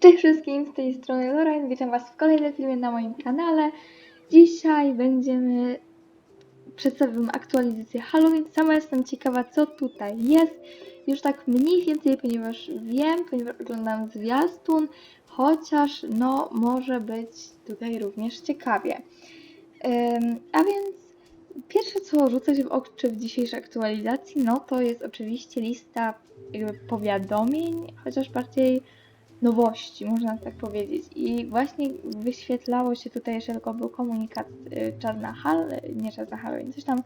Cześć wszystkim, z tej strony Lorraine, witam was w kolejnym filmie na moim kanale. Dzisiaj będziemy przedstawić wam aktualizację Halloween. Sama jestem ciekawa, co tutaj jest. Już tak mniej więcej, ponieważ wiem, ponieważ oglądam zwiastun, chociaż no może być tutaj również ciekawie. Ym, a więc pierwsze co rzuca się w oczy w dzisiejszej aktualizacji, no to jest oczywiście lista jakby powiadomień, chociaż bardziej nowości, można tak powiedzieć. I właśnie wyświetlało się tutaj, że tylko był komunikat y, czas na Hall, nie czas na Halloween, coś tam,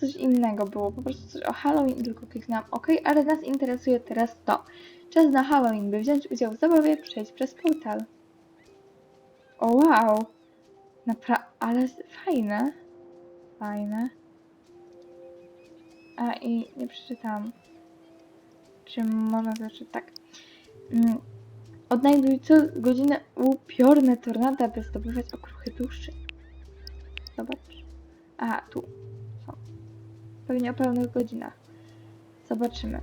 coś innego było, po prostu coś o Halloween, tylko kliknęłam OK, ale nas interesuje teraz to. Czas na Halloween, by wziąć udział w zabawie, przejść przez portal. O wow! Napra... ale fajne. Fajne. A i nie przeczytałam. Czy można zacząć tak? Mm, Odnajduj co godzinę upiorne tornada, by zdobywać okruchy duszy. Zobacz. A, tu. Są. Pewnie o pełnych godzinach. Zobaczymy.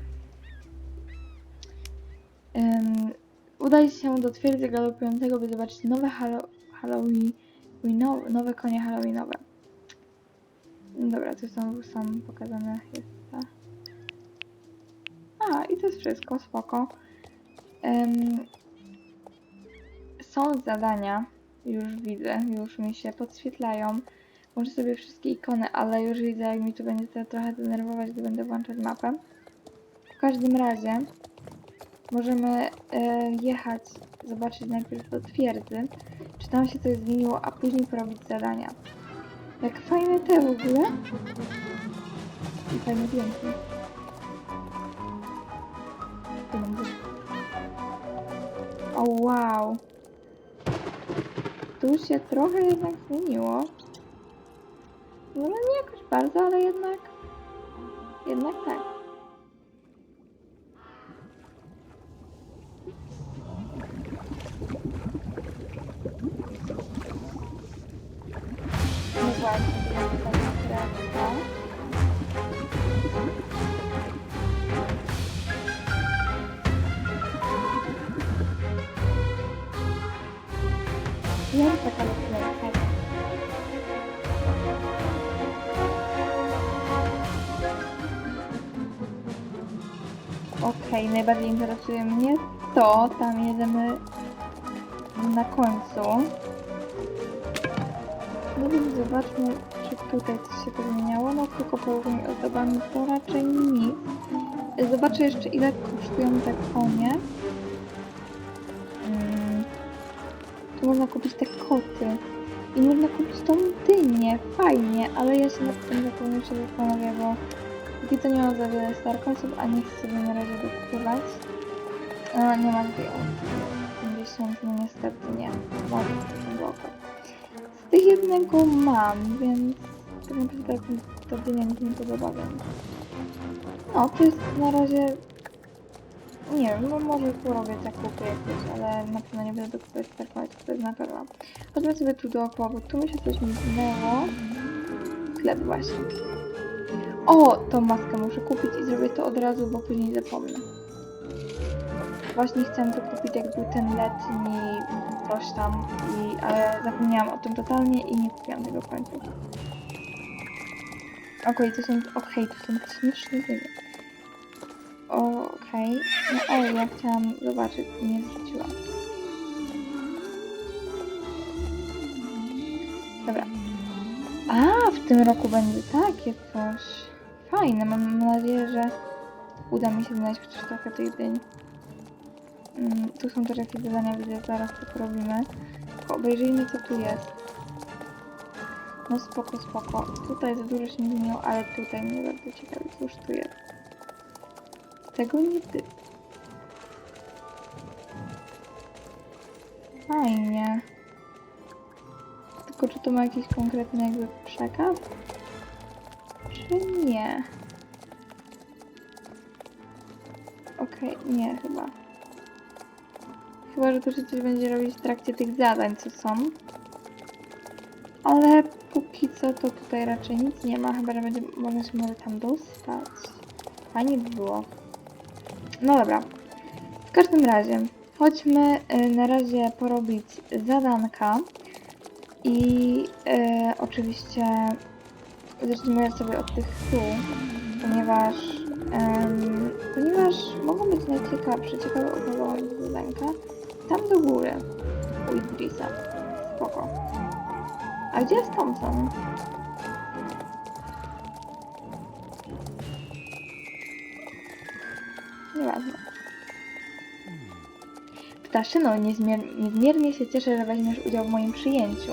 Ym, udaj się do twierdzy galopującego, by zobaczyć nowe Hallo Halloween, Halloweenowe- nowe konie Halloweenowe. Dobra, tu są, są pokazane, jest ta. A, i to jest wszystko, spoko. Ym, są zadania, już widzę, już mi się podświetlają. Muszę sobie wszystkie ikony, ale już widzę, jak mi to będzie to trochę denerwować, gdy będę włączać mapę. W każdym razie możemy e, jechać, zobaczyć najpierw do twierdzy, czy tam się coś zmieniło, a później porobić zadania. Jak fajne te w ogóle. I. Tu będzie o wow. Tu się trochę jednak zmieniło. No nie jakoś bardzo, ale jednak. Jednak tak. Okej, najbardziej interesuje mnie to, tam jedziemy na końcu. No więc zobaczmy, czy tutaj coś się pozmieniało. No tylko położonymi ozdobami to raczej nic. Zobaczę jeszcze ile kosztują te konie. Można kupić te koty. I można kupić tą dynię. Fajnie, ale ja się nad tym zapewne się zastanowię, bo póki co nie mam za wiele starkosów, a nie chcę sobie na razie dokupywać. A, nie ma tutaj o 50, no niestety nie. Może to bloko. Z tych jednego mam, więc tak naprawdę mi ta dynia nic nie podoba, więc... No, to jest na razie nie wiem, no może porobię zakupy jakieś, ale na pewno nie będę dokupać tarkować, to jest na pewno. Chodźmy sobie tu dookoła, bo tu mi się coś minęło. Sklep właśnie. O, tą maskę muszę kupić i zrobię to od razu, bo później zapomnę. Właśnie chciałam to kupić, jak był ten letni coś tam, i, ale zapomniałam o tym totalnie i nie kupiłam tego w. Okej, to są, okej, to są śmieszne. Okej. No o, ja chciałam zobaczyć i nie zwróciłam. Dobra. A, w tym roku będzie takie coś. Fajne, mam nadzieję, że uda mi się znaleźć chociaż trochę tych dyń. Mm, tu są też jakieś zadania, widzę, zaraz to porobimy. Tylko obejrzyjmy, co tu jest. No spoko, spoko. Tutaj za dużo się nie zmieniło, ale tutaj mnie bardzo ciekawi, cóż tu jest. Tego nie ty. Fajnie. Tylko czy to ma jakiś konkretny jakby przekaz? Czy nie? Okej, nie chyba. Chyba, że to się coś będzie robić w trakcie tych zadań, co są. Ale póki co to tutaj raczej nic nie ma, chyba, że będzie można się może tam dostać. Fajnie by było. No dobra. W każdym razie, chodźmy y, na razie porobić zadanka i y, oczywiście zacznijmy sobie od tych tu, ponieważ em, ponieważ mogą być najciekawsze, ciekawe uprawowe zadanka tam do góry u Idrisa. Spoko. A gdzie jest Thompson? Nieważne. Ptaszyno, niezmier- niezmiernie się cieszę, że weźmiesz udział w moim przyjęciu.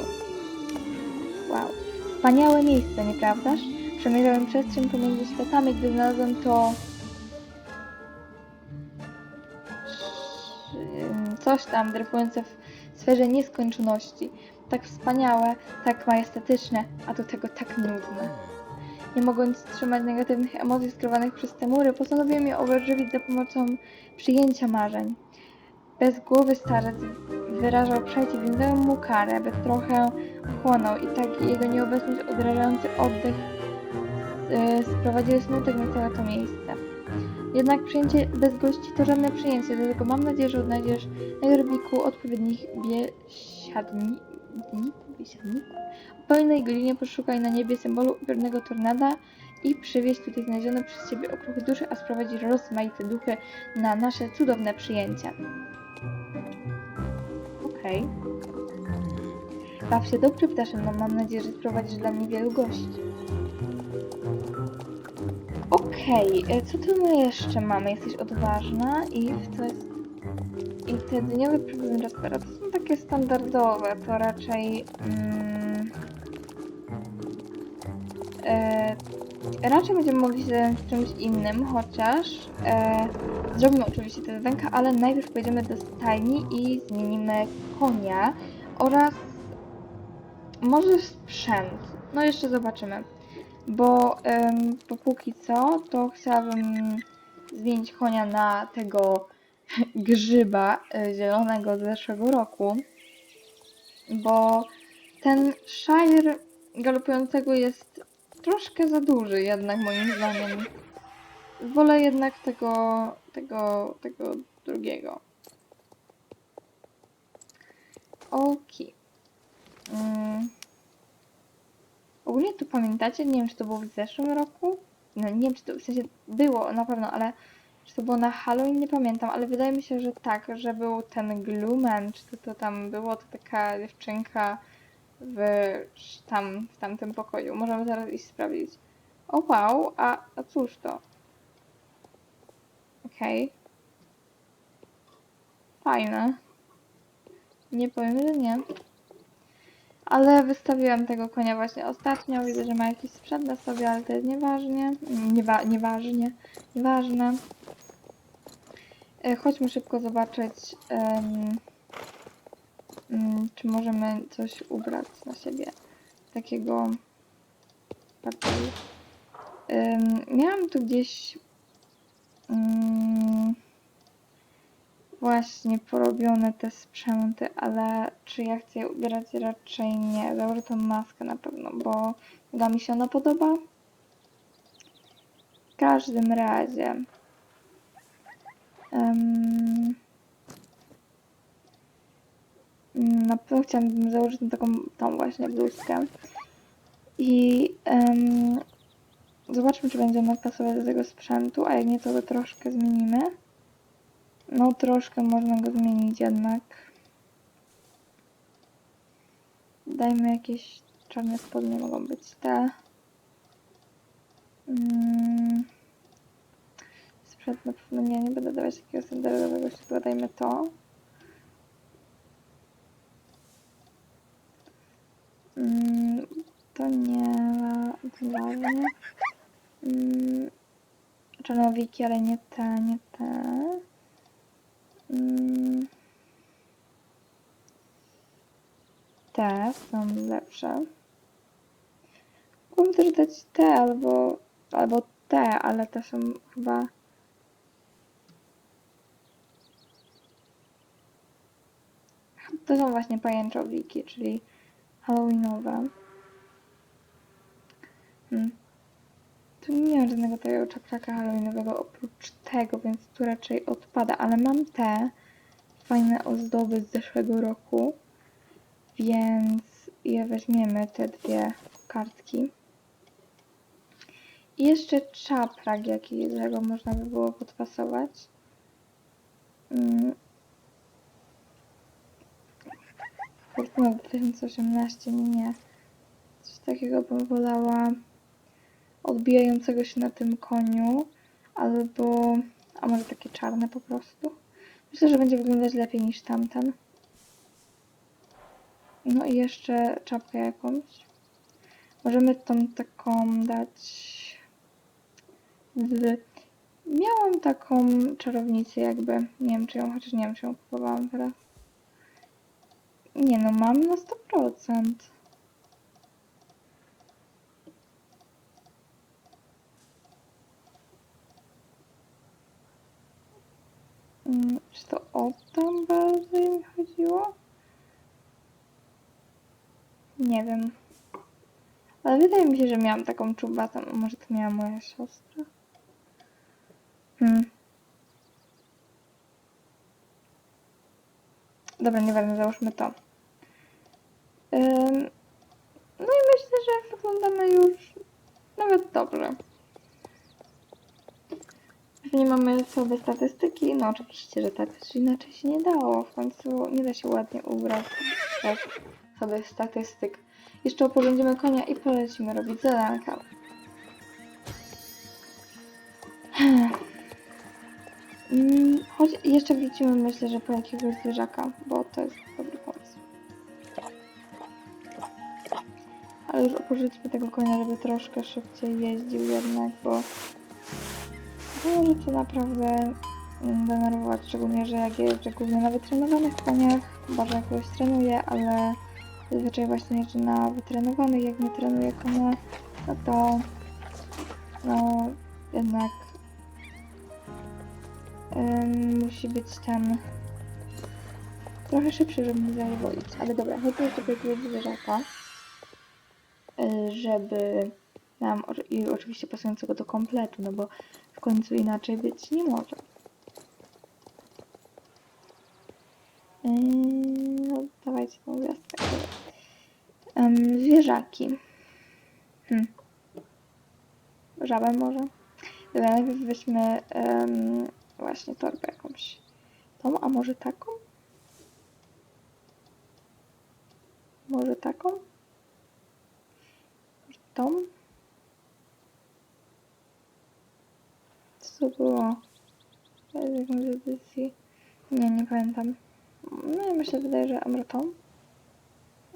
Wow. Wspaniałe miejsce, nieprawdaż? Przemierzałem przestrzeń pomiędzy światami, gdy znalazłem to... Coś tam dryfujące w sferze nieskończoności. Tak wspaniałe, tak majestatyczne, a do tego tak nudne. Nie mogąc trzymać negatywnych emocji skrywanych przez te mury, postanowiłem je ożywić za pomocą przyjęcia marzeń. Bez głowy starzec wyrażał przeciw, dałem mu karę, by trochę ochłonął i tak jego nieobecność odrażający oddech e, sprowadziły smutek na całe to miejsce. Jednak przyjęcie bez gości to żadne przyjęcie, dlatego mam nadzieję, że odnajdziesz na jorbiku odpowiednich biesiadni... O pełnej godzinie poszukaj na niebie symbolu upiornego tornada i przywieź tutaj znalezione przez Ciebie okruchy duszy, a sprowadzi rozmaite duchy na nasze cudowne przyjęcie. Okej. Baw się dobrze, ptaszyno. Mam nadzieję, że sprowadzisz dla mnie wielu gości. Okej, e, co tu my jeszcze mamy? Jesteś odważna i w to jest... I te dniowe problemy Jaspera takie standardowe, to raczej... Mm, e, raczej będziemy mogli się zająć czymś innym, chociaż e, zrobimy oczywiście te zadanka, ale najpierw pojedziemy do stajni i zmienimy konia oraz może sprzęt. No jeszcze zobaczymy. Bo, em, bo póki co, to chciałabym zmienić konia na tego grzyba e, zielonego z zeszłego roku. Bo ten Shire galopującego jest troszkę za duży jednak moim zdaniem. Wolę jednak tego, tego, tego drugiego. Oki. Mm. Ogólnie tu pamiętacie, nie wiem czy to było w zeszłym roku, no nie wiem czy to w sensie było na pewno, ale czy to było na Halloween, nie pamiętam, ale wydaje mi się, że tak, że był ten Glumen, czy to, to tam było, to taka dziewczynka w tam, w tamtym pokoju. Możemy zaraz iść sprawdzić. O wow, a, a cóż to? Okej. Fajne. Nie powiem, że nie. Ale wystawiłam tego konia właśnie ostatnio. Widzę, że ma jakiś sprzęt na sobie, ale to jest nieważnie. Niewa nieważnie. Nieważne. E, Chodźmy szybko zobaczyć, em, mm, czy możemy coś ubrać na siebie. Takiego bardziej. Em, miałam tu gdzieś mm, właśnie porobione te sprzęty, ale czy ja chcę je ubierać? Raczej nie. Założę tą maskę na pewno, bo da mi się ona podoba. W każdym razie. Em, na pewno chciałabym założyć taką tą właśnie bluzkę. I em, zobaczmy, czy będzie ona pasować do tego sprzętu, a jak nie, to go troszkę zmienimy. No, troszkę można go zmienić jednak. Dajmy jakieś czarne spodnie, mogą być te. Mm. Sprzęt na pewno nie, nie będę dawać takiego standardowego źródła, dajmy to. Mm, to nie, ważne. Mm, czarnowiki, ale nie te, nie te. Mm. Te są lepsze. Mógłbym też dać te albo, albo te, ale te są chyba... To są właśnie pajęczowiki, czyli halloweenowe. Hmm. Tu nie mam żadnego takiego czakraka halloweenowego oprócz tego, więc tu raczej odpada, ale mam te fajne ozdoby z zeszłego roku, więc je weźmiemy, te dwie kartki. I jeszcze czaprak jakiego można by było podpasować. Mm. Fortuna 2018, nie, nie. Coś takiego bym wolała odbijającego się na tym koniu, albo, a może takie czarne po prostu. Myślę, że będzie wyglądać lepiej niż tamten. No i jeszcze czapkę jakąś. Możemy tą taką dać z... Miałam taką czarownicę jakby, nie wiem czy ją, chociaż nie wiem czy ją kupowałam teraz. Nie no, mam na 100%. Mm, Czy to o tam bardziej mi chodziło? Nie wiem. Ale wydaje mi się, że miałam taką czubatą. a Może to miała moja siostra? Hmm. Dobra, nieważne, załóżmy to. No i myślę, że wyglądamy już nawet dobrze. Pewnie mamy sobie statystyki. No oczywiście, że tak, też inaczej się nie dało. W końcu nie da się ładnie ubrać bez sobie statystyk. Jeszcze oporządzimy konia i polecimy robić zadanka. Mm, Choć jeszcze wrócimy myślę, że po jakiegoś zwierzaka, bo to jest Ale już oporządźmy tego konia, żeby troszkę szybciej jeździł jednak, bo może to naprawdę denerwować, szczególnie, że jak jeżdżę głównie na wytrenowanych koniach, chyba że jakoś trenuję, ale zazwyczaj właśnie jeżdżę na wytrenowanych, jak nie trenuję konia, no to no jednak ym, musi być ten trochę szybszy, żeby mnie zawolić. Ale dobra, chodźmy jeszcze do zwierzaka, żeby nam i oczywiście pasującego do kompletu, no bo w końcu inaczej być nie może. Yy, no, dawajcie tą gwiazdkę. Zwierzaki. Hmm. Żabę może? Dobra, najpierw weźmy właśnie torbę jakąś. Tą, a może taką? Może taką? Tą? Co to było? To jest jakąś edycji. Nie, nie pamiętam. No ja myślę, wydaje, że Amrotą.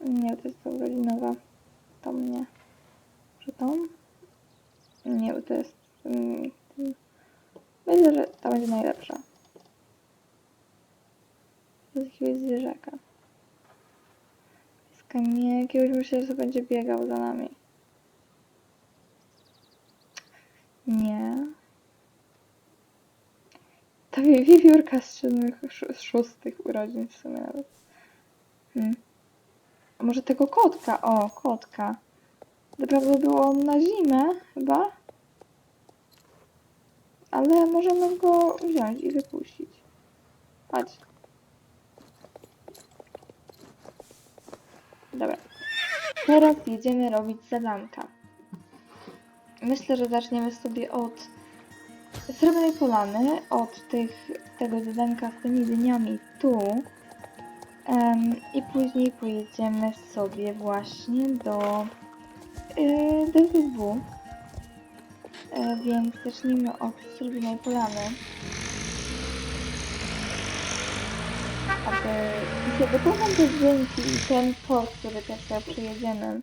Nie, to jest ta urodzinowa. Tą nie. Że tą? Nie, bo to jest... mm. Myślę, że ta będzie najlepsza. Z jakiegoś zwierzaka. Pieska nie, jakiegoś myślę, że to będzie biegał za nami. Nie. Ta wi- wiewiórka z siódmych, z szóstych urodzin w sumie nawet. Hmm. A może tego kotka? O, kotka. Naprawdę było on na zimę chyba. Ale możemy go wziąć i wypuścić. Chodź. Dobra. Teraz jedziemy robić zadanka. Myślę, że zaczniemy sobie od Srebrnej Polany, od tych, tego zadanka z tymi dyniami tu. Em, I później pojedziemy sobie właśnie do yy, DWW. E, więc zacznijmy od Srebrnej Polany. Aby wykonam te dźwięki i ten tor, który też sobie przyjedziemy.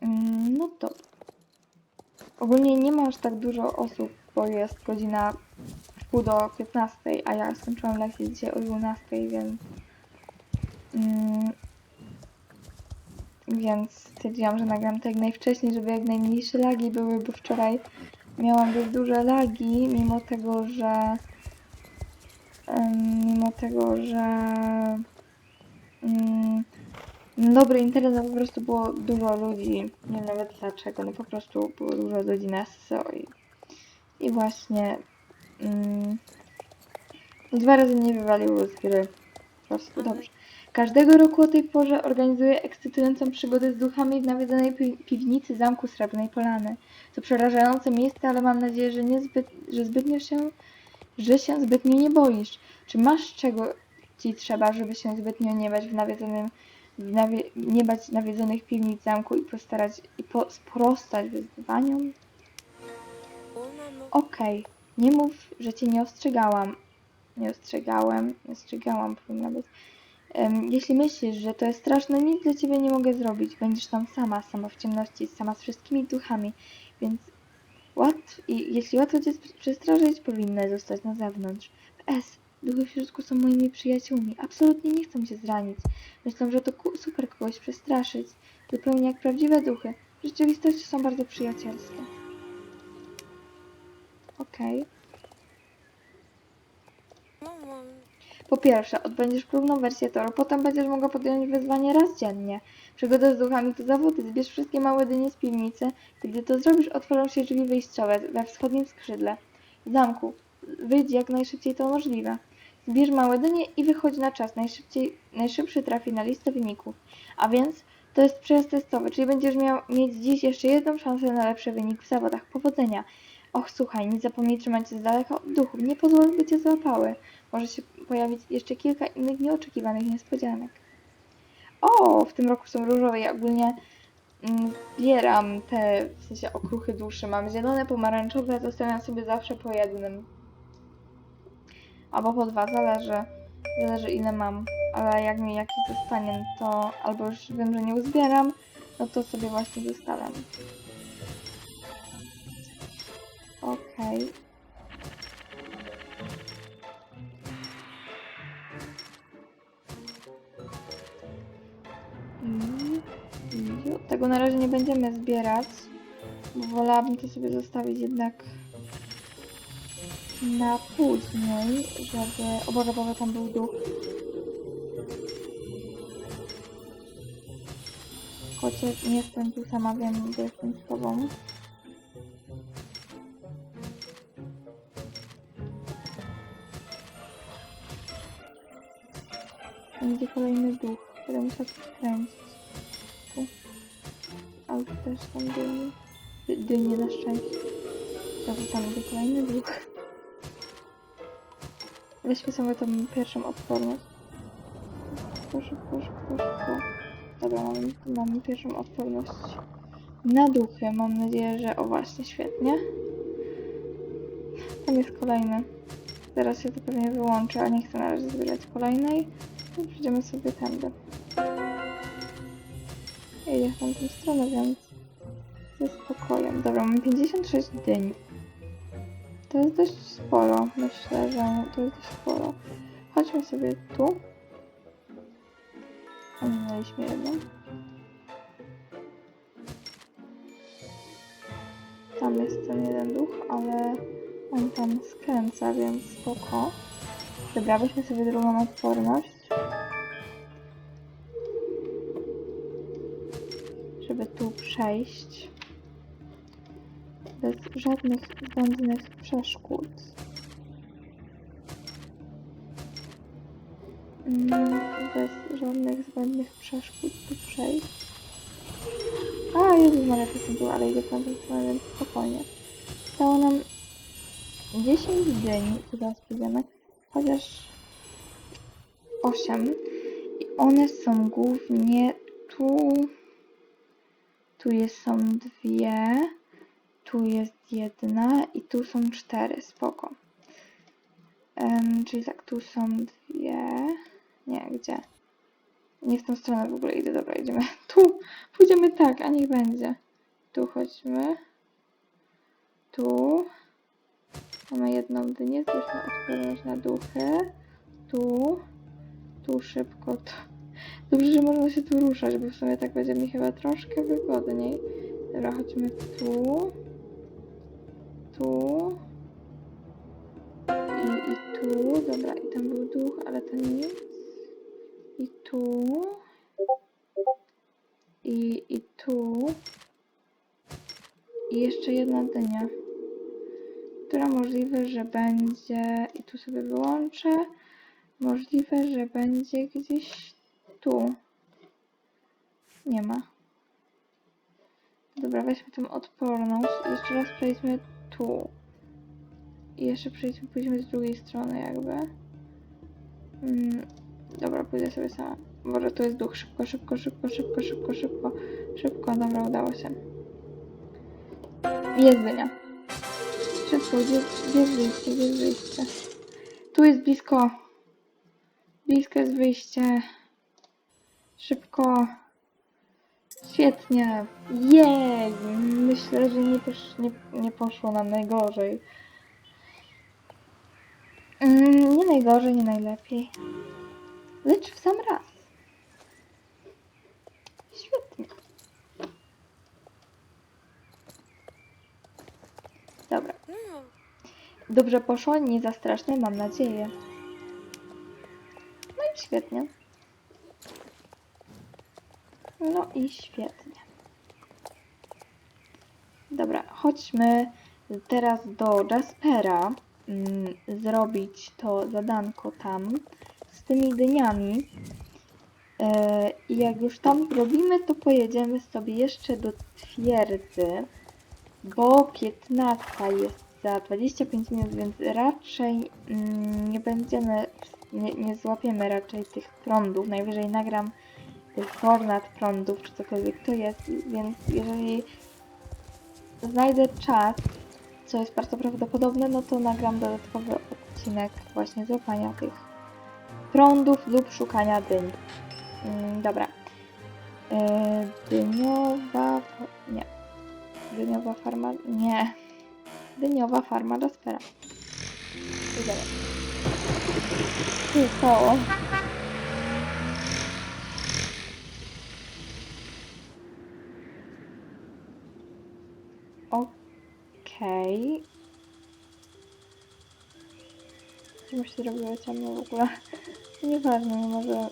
Mm, No to ogólnie nie ma aż tak dużo osób, bo jest godzina w pół do 15, a ja skończyłam lekcję dzisiaj o 12, więc mm, więc stwierdziłam, że nagram to jak najwcześniej, żeby jak najmniejsze lagi były, bo wczoraj miałam dość duże lagi, mimo tego, że mimo tego, że mm, dobry internet, no po prostu było dużo ludzi, nie wiem nawet dlaczego, no po prostu było dużo ludzi na SSO i, i właśnie mm, Dwa razy mnie wywaliło z gry. Po prostu dobrze. Każdego roku o tej porze organizuję ekscytującą przygodę z duchami w nawiedzonej pi piwnicy Zamku Srebrnej Polany. To przerażające miejsce, ale mam nadzieję, że, niezbyt, że zbytnio się, że się zbytnio nie boisz. Czy masz czego ci trzeba, żeby się zbytnio nie bać w nawiedzonym, nie bać nawiedzonych piwnic zamku i postarać i po, sprostać wyzwaniom? Okej, nie mów, że cię nie ostrzegałam. Nie ostrzegałem, nie ostrzegałam powinna być. Em, jeśli myślisz, że to jest straszne, nic dla ciebie nie mogę zrobić. Będziesz tam sama, sama w ciemności, sama z wszystkimi duchami, więc łatw i jeśli łatwo cię przestraszyć, powinny zostać na zewnątrz. PS, duchy w środku są moimi przyjaciółmi. Absolutnie nie chcą cię zranić. Myślą, że to super kogoś przestraszyć. Zupełnie jak prawdziwe duchy. W rzeczywistości są bardzo przyjacielskie. Okej. Mamo, Po pierwsze, odbędziesz próbną wersję toru, potem będziesz mogła podjąć wyzwanie raz dziennie. Przygoda z duchami to zawód, zbierz wszystkie małe dynie z piwnicy. Gdy to zrobisz, otworzą się drzwi wyjściowe we wschodnim skrzydle zamku. Wyjdź jak najszybciej to możliwe. Zbierz małe dynie i wychodź na czas. Najszybciej, najszybszy trafi na listę wyników. A więc to jest przejazd testowy, czyli będziesz miał mieć dziś jeszcze jedną szansę na lepszy wynik w zawodach. Powodzenia! Och, słuchaj, nie zapomnij trzymać się z daleka od duchów. Nie pozwól, by cię złapały może się pojawić jeszcze kilka innych nieoczekiwanych niespodzianek. O, w tym roku są różowe. Ja ogólnie mm, zbieram te, w sensie okruchy duszy. Mam zielone, pomarańczowe, zostawiam sobie zawsze po jednym. Albo po dwa, zależy. Zależy ile mam. Ale jak mi jakiś zostanie, to albo już wiem, że nie uzbieram, no to sobie właśnie zostawiam. Okej. I, i tego na razie nie będziemy zbierać, bo wolałabym to sobie zostawić jednak na później, żeby... O Boże, Boże, tam był duch. Chociaż nie jestem tu sama, wiem, że jestem z tobą. Będzie kolejny duch, który muszę skręcić. Ale też tam dynie. Dy- Dynie na szczęście. Dobrze, tam będzie kolejny duch. Weźmy sobie tą pierwszą odporność. Szybko, szybko, szybko. Dobra, mamy, mamy pierwszą odporność na duchy. Mam nadzieję, że... O właśnie, świetnie. Tam jest kolejny. Zaraz się to pewnie wyłączy, a nie chcę na razie zbierać kolejnej. No, Przejdziemy sobie tędy. Jedzie w tamtą stronę, więc ze spokojem. Dobra, mamy 56 dyń. To jest dość sporo. Myślę, że to jest dość sporo. Chodźmy sobie tu. Ominęliśmy jedną. Tam jest ten jeden duch, ale on tam skręca, więc spoko. Dobra, sobie drugą odporność. Żeby tu przejść. Bez żadnych zbędnych przeszkód. Mm, Bez żadnych zbędnych przeszkód tu przejść. A, Jezus Maria, to są tu, ale idę stronę, więc spokojnie. Stało nam 10 dyń, tu teraz pójdziemy, chociaż 8 i one są głównie tu, tu jest, są dwie, tu jest jedna i tu są cztery, spoko. Em, czyli tak, tu są dwie, nie, gdzie? Nie w tą stronę w ogóle idę, dobra, idziemy tu, pójdziemy tak, a niech będzie. Tu chodźmy, tu, Mamy jedną dynię, zbierzmy odporność na duchy. Tu, tu szybko. To. Dobrze, że można się tu ruszać, bo w sumie tak będzie mi chyba troszkę wygodniej. Dobra, chodźmy tu. Tu. I, I tu. Dobra, i tam był duch, ale to nic. I tu. I, i tu. I jeszcze jedna dynia która możliwe, że będzie, i tu sobie wyłączę, możliwe, że będzie gdzieś tu. Nie ma. Dobra, weźmy tą odporność jeszcze raz przejdźmy tu. I jeszcze przejdźmy, pójdźmy z drugiej strony jakby. Mm, dobra, pójdę sobie sama. Może to jest duch. Szybko, szybko, szybko, szybko, szybko, szybko. Szybko, dobra, udało się. Jest dynia. Szybko, gdzie jest wyjście, gdzie jest wyjście? Tu jest blisko. Blisko jest wyjście. Szybko. Świetnie. Jej! Myślę, że nie, też nie, nie poszło nam najgorzej. Mm, nie najgorzej, nie najlepiej. Lecz w sam raz. Świetnie. Dobra. Dobrze poszło, nie za strasznie, mam nadzieję. No i świetnie. No i świetnie. Dobra, chodźmy teraz do Jaspera mm, zrobić to zadanko tam z tymi dyniami. E, I jak już tam zrobimy, to pojedziemy sobie jeszcze do twierdzy, bo 15 jest za 25 minut, więc raczej mm, nie będziemy, nie, nie złapiemy raczej tych prądów. Najwyżej nagram tornad prądów, czy cokolwiek to jest, więc jeżeli znajdę czas, co jest bardzo prawdopodobne, no to nagram dodatkowy odcinek właśnie złapania tych prądów lub szukania dyń. Mm, dobra. Yy, dyniowa... nie. Dyniowa farma... nie. Dyniowa farma Jaspera. Idziemy. Co Okej. Czemu się zrobiło ciemno w ogóle? Nieważne, może...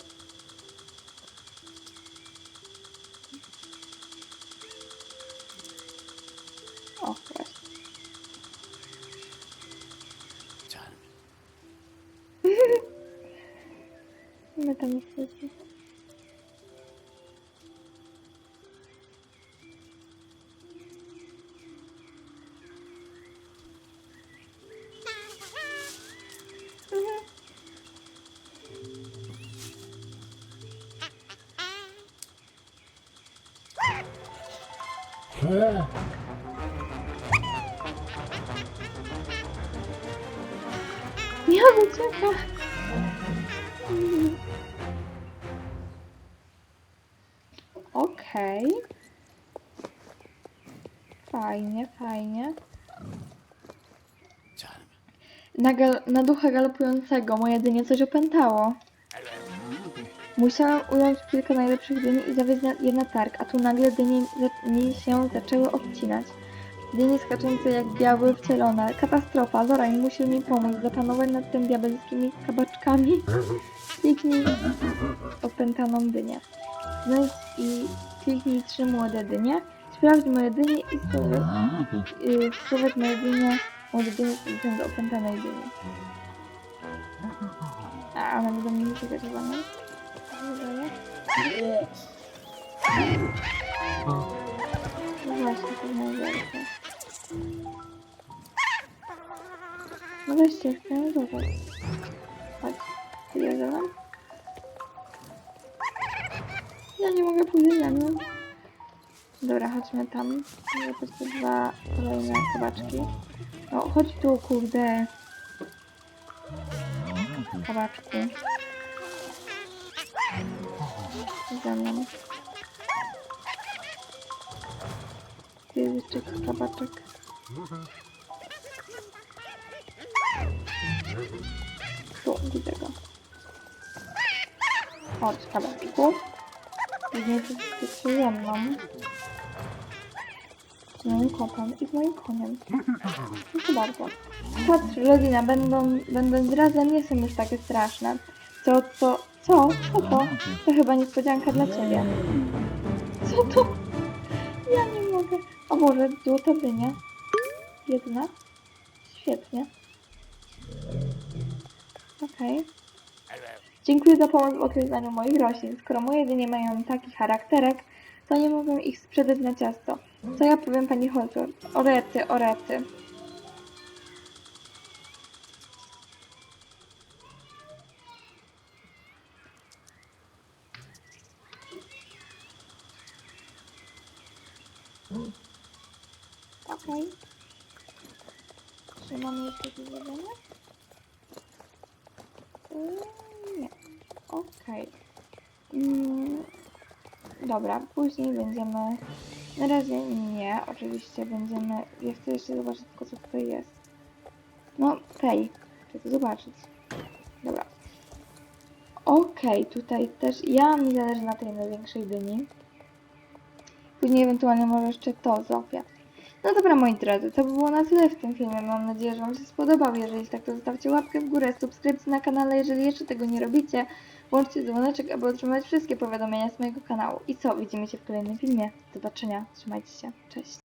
Nie ucieka. Okej. Fajnie, fajnie. Na, gal- na ducha galopującego moje dynie coś opętało. Musiałam ująć kilka najlepszych dyni i zawieźć je na targ, a tu nagle dynie mi się zaczęły odcinać. Dynie skaczące jak białe wcielone. Katastrofa. Zorań musiał mi pomóc zapanować nad tym diabelskimi kabaczkami. Kliknij opętaną dynię. Znajdź i kliknij trzy młode dynie. Sprawdź moje dynie i spróbuj yy, wstrzymać moje dynie, młode dynie i do opętanej dyni. A one będą mi uciekać chyba, nie? No właśnie, to najlepsze. No weźcie, chcę zobaczyć. Chodź, mną. Ja nie mogę pójść za mną. Dobra, chodźmy tam. Zobaczcie te dwa kolejne kabaczki. No, chodź tu, kurde. Kabaczku. Tu jest jeszcze jakiś kabaczek. Tu, widzę go. Chodź, kabaczku. Później tu jest ze mną. Z moim kotem i z moim koniem. Proszę bardzo. Patrz, rodzina, będą, będąc razem nie są już takie straszne. Co, co, co? Co to? To chyba niespodzianka dla ciebie. Co to? Ja nie mogę. O Boże, złota dynia. Jedna. Świetnie. Okej. Dziękuję za pomoc w określaniu moich roślin. Skoro moje jedynie mają taki charakterek, to nie mogę ich sprzedać na ciasto. Co ja powiem pani Holford? Orety, orety. Okej. Czy mamy jeszcze do zadania? Yy, Nie. Okej. Mm, dobra, później będziemy... Na razie nie, oczywiście będziemy... Ja chcę jeszcze zobaczyć tylko co tutaj jest. No, tej. Chcę to zobaczyć. Dobra. Okej, tutaj też... Ja mi zależy na tej największej dyni. Później ewentualnie może jeszcze to, Zofia. No dobra, moi drodzy, to by było na tyle w tym filmie. Mam nadzieję, że Wam się spodobał. Jeżeli tak, to zostawcie łapkę w górę, subskrypcję na kanale. Jeżeli jeszcze tego nie robicie, włączcie dzwoneczek, aby otrzymać wszystkie powiadomienia z mojego kanału. I co? Widzimy się w kolejnym filmie. Do zobaczenia. Trzymajcie się. Cześć.